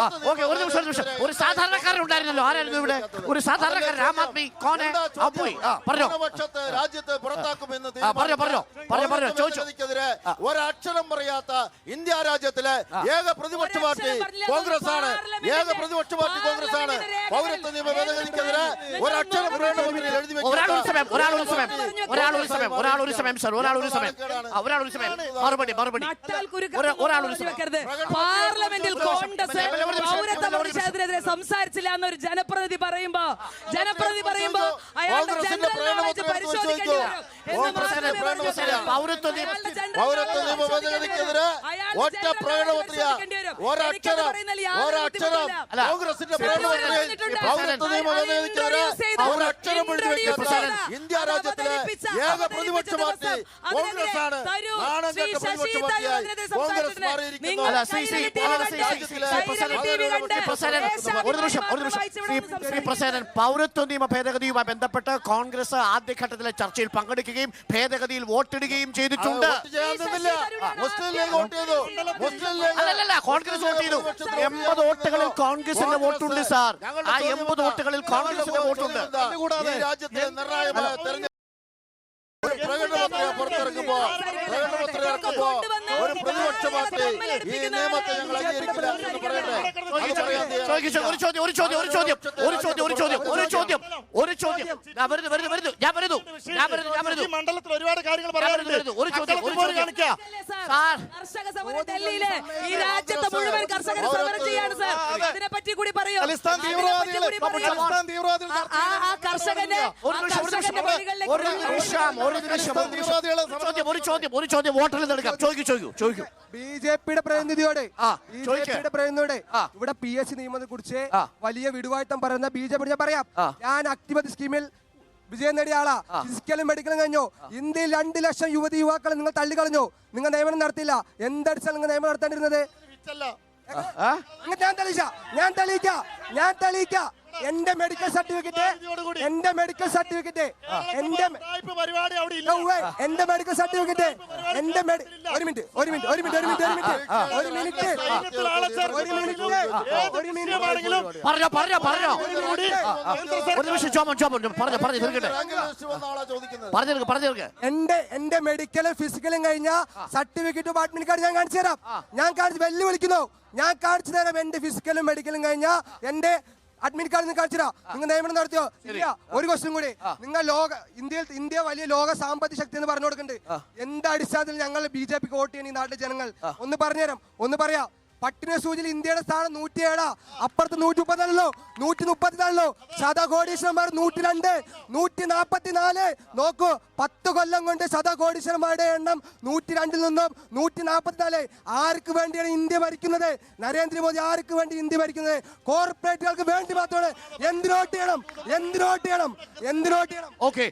ആ, ഓക്കെ ഒരു നിമിഷം നിമിഷം. ഒരു സാധാരണക്കാരൻ ഉണ്ടായിരുന്നല്ലോ. ആരായിരുന്നു ഇവിടെ? ഒരു സാധാരണക്കാരൻ ആം ആദ്മി കോനെ. ആ പറഞ്ഞോ. രാജ്യത്തെ പുറത്താക്കുമെന്ന് പറഞ്ഞോ, പറഞ്ഞോ. പറഞ്ഞോ, പറഞ്ഞോ, ചോദിച്ചു. ഒരക്ഷരം പറയാത്ത ഇന്ത്യ രാജ്യത്തിലെ ഏക പ്രതിപക്ഷ പാർട്ടി. കോൺഗ്രസ് ആണ് ഏക പ്രതിപക്ഷ പാർട്ടി കോൺഗ്രസ് ആണ് പൗരത്വ നിയമ ഭേദഗതിക്കെതിരെ ഒരക്ഷരം എഴുതി ഒരാൾ ഒരു സമയം ഒരാൾ ഒരു സമയം ഒരാൾ ഒരു സമയം ഒരാൾ ഒരു സമയം സർ ഒരാൾ ഒരു സമയം. ഒരാൾ ഒരു സമയം. മറുപടി മറുപടി. ഒരാൾ ഒരു സമയം. പാർലമെന്റിൽ കോൺഗ്രസ് പൗരത്വ പരിഷത്തിനെതിരെ സംസാരിച്ചില്ല എന്നൊരു ജനപ്രതിനിധി പറയുമ്പോ ജനപ്രതിനിധി പറയുമ്പോ അയാളുടെ ജനറൽ പരിശോധിക്കേണ്ടി ഇന്ത്യ രാജ്യത്തിലെ ഏക പ്രതിപക്ഷ പാർട്ടി കോൺഗ്രസ് ആണ് തരൂ. ശ്രീ ശശി പ്രതിപക്ഷ തരൂർ പാർട്ടിയായി കോൺഗ്രസ്. മാറിയിരിക്കുന്നു. നിങ്ങൾ ഒരു നിമിഷം ഒരു നിമിഷം. ശ്രീ. പ്രസേനൻ പൗരത്വ നിയമ ഭേദഗതിയുമായി ബന്ധപ്പെട്ട് കോൺഗ്രസ് ആദ്യഘട്ടത്തിലെ ചർച്ചയിൽ പങ്കെടുക്കുകയും ഭേദഗതിയിൽ വോട്ടിടുകയും ചെയ്തിട്ടുണ്ട്. വോട്ട് ചെയ്യാൻ മുസ്ലിം ലീഗ് വോട്ട് ചെയ്തു. അല്ലല്ല കോൺഗ്രസ് വോട്ട് ചെയ്തു. എൺപത് വോട്ടുകളിൽ കോൺഗ്രസിന്റെ വോട്ടുണ്ട് സാർ. ആ എൺപത് വോട്ടുകളിൽ കോൺഗ്രസിന്റെ വോട്ടുണ്ട്. പ്രകടന രാജ്യത്തെ നിർണായകമായ തെരഞ്ഞെടുപ്പ് പത്രിക പ്രകടനപത്രിക പുറത്തിറക്കുമ്പോ പ്രകടനപത്രിക ഇറക്കുമ്പോ പ്രതിപക്ഷ പാർട്ടി ഈ നിയമത്തെ ഞങ്ങൾ അംഗീകരിക്കില്ല എന്ന് പറയട്ടെ ഒരു ചോദ്യം ഒരു ചോദ്യം ഒരു ചോദ്യം ഒരു ചോദ്യം ഒരു ചോദ്യം ഒരു ചോദ്യം. ഞാൻ വരുന്നു വരുന്നു വരുന്നു. ഞാൻ വരുന്നു. ഞാൻ വരുന്നു ഞാൻ വരുന്നു. ഈ മണ്ഡലത്തിൽ ഒരുപാട് കാര്യങ്ങൾ വരുന്നു. ഒരു ചോദ്യം ഒരു ചോദ്യം. കാണിക്കാം. സാർ? കർഷക സമരം ഡൽഹിയിലെ ഈ രാജ്യത്തെ മുഴുവൻ കർഷകർ സമരം ചെയ്യാണ് സാർ. പറ്റി കൂടി പറയൂ. ആ- ഒരു കർഷകന്റെ ചോദ്യം ഒരു ചോദ്യം ചോദിക്കൂ ചോദിക്കൂ ചോദിക്കൂ. ബി ജെ പിയുടെ പ്രതിനിധിയോട് ആ, ബി ജെ പിയുടെ പ്രതിനിധിയോട് ഇവിടെ പി എസ് സി നിയമത്തെ കുറിച്ച് വലിയ വിടുവാഴ്ത്തം പറയുന്ന ബി ജെ പി ഞാൻ പറയാം. ഞാൻ അക്തിപതി സ്കീമിൽ വിജയം നേടിയ ആളാ. ഫിസിക്കലും മെഡിക്കലും കഴിഞ്ഞു. ഇന്ത്യയിൽ രണ്ട് ലക്ഷം യുവതി യുവാക്കളെ നിങ്ങൾ തള്ളിക്കളഞ്ഞു. നിങ്ങൾ നിയമനം നടത്തില്ല എന്തടിച്ചാൽ നിങ്ങൾ നിയമനം നടത്തേണ്ടിരുന്നത് ഞാൻ തെളിയിച്ച ഞാൻ തെളിയിക്ക. ഞാൻ തെളിയിക്ക. എന്റെ മെഡിക്കൽ സർട്ടിഫിക്കറ്റ് എന്റെ മെഡിക്കൽ സർട്ടിഫിക്കറ്റ് എന്റെ പരിപാടി അവിടെ ഇല്ല. എന്റെ മെഡിക്കൽ സർട്ടിഫിക്കറ്റ് എന്റെ മെഡി ഒരു മിനിറ്റ് ഒരു മിനിറ്റ് ഒരു മിനിറ്റ് ഒരു മിനിറ്റ് ഒരു മിനിറ്റ് ഒരു മിനിറ്റ്. ഒരു മിനിറ്റ് പറഞ്ഞോ പറഞ്ഞോ പറഞ്ഞോ. ഒരു നിമിഷം ചോമൻ ചോമൻ പറഞ്ഞു പറഞ്ഞു തീർക്കട്ടെ പറഞ്ഞു പറഞ്ഞു എന്റെ എന്റെ മെഡിക്കലും ഫിസിക്കലും കഴിഞ്ഞ സർട്ടിഫിക്കറ്റും അഡ്മിറ്റ് കാർഡ് ഞാൻ കാണിച്ചു തരാം. ഞാൻ കാണിച്ച് വെല്ലുവിളിക്കുന്നു. ഞാൻ കാണിച്ചു തരാം എന്റെ ഫിസിക്കലും മെഡിക്കലും കഴിഞ്ഞ എന്റെ അഡ്മിറ്റ് കാർഡ് നിങ്ങൾ കാണിച്ചിരാ നിങ്ങൾ നിയമനം നടത്തിയോ? ഇല്ല. ഒരു ക്വസ്റ്റ്യൻ കൂടി. നിങ്ങൾ ലോക ഇന്ത്യയിൽ ഇന്ത്യ വലിയ ലോക സാമ്പത്തിക ശക്തി എന്ന് പറഞ്ഞു കൊടുക്കുന്നുണ്ട്. എന്താ അടിസ്ഥാനത്തിൽ ഞങ്ങൾ ബി ജെ പിക്ക് വോട്ട് ചെയ്യുന്ന ഈ നാട്ടിലെ ജനങ്ങൾ? ഒന്ന് പറഞ്ഞുതരാം. ഒന്ന് പറയാം. പട്ടിണി സൂചിയിൽ ഇന്ത്യയുടെ സ്ഥാനം നൂറ്റിയേഴാ. അപ്പുറത്ത് നൂറ്റി മുപ്പത്തിനാലല്ലോ നൂറ്റി മുപ്പത്തിനാലല്ലോ ശതകോടീശ്വരന്മാർ നൂറ്റി രണ്ട് നൂറ്റി നാപ്പത്തിനാല് നോക്കൂ പത്ത് കൊല്ലം കൊണ്ട് ശതകോടീശ്വരന്മാരുടെ എണ്ണം നൂറ്റി രണ്ടിൽ നിന്നും നൂറ്റി നാപ്പത്തിനാല് ആർക്ക് വേണ്ടിയാണ് ഇന്ത്യ ഭരിക്കുന്നത്? നരേന്ദ്രമോദി ആർക്ക് വേണ്ടി ഇന്ത്യ ഭരിക്കുന്നത്? കോർപ്പറേറ്റുകൾക്ക് വേണ്ടി മാത്രമാണ്. എന്തിനോട്ട് ചെയ്യണം? എന്തിനോട്ട് ചെയ്യണം? എന്തിനോട്ട് ചെയ്യണം? ഓക്കെ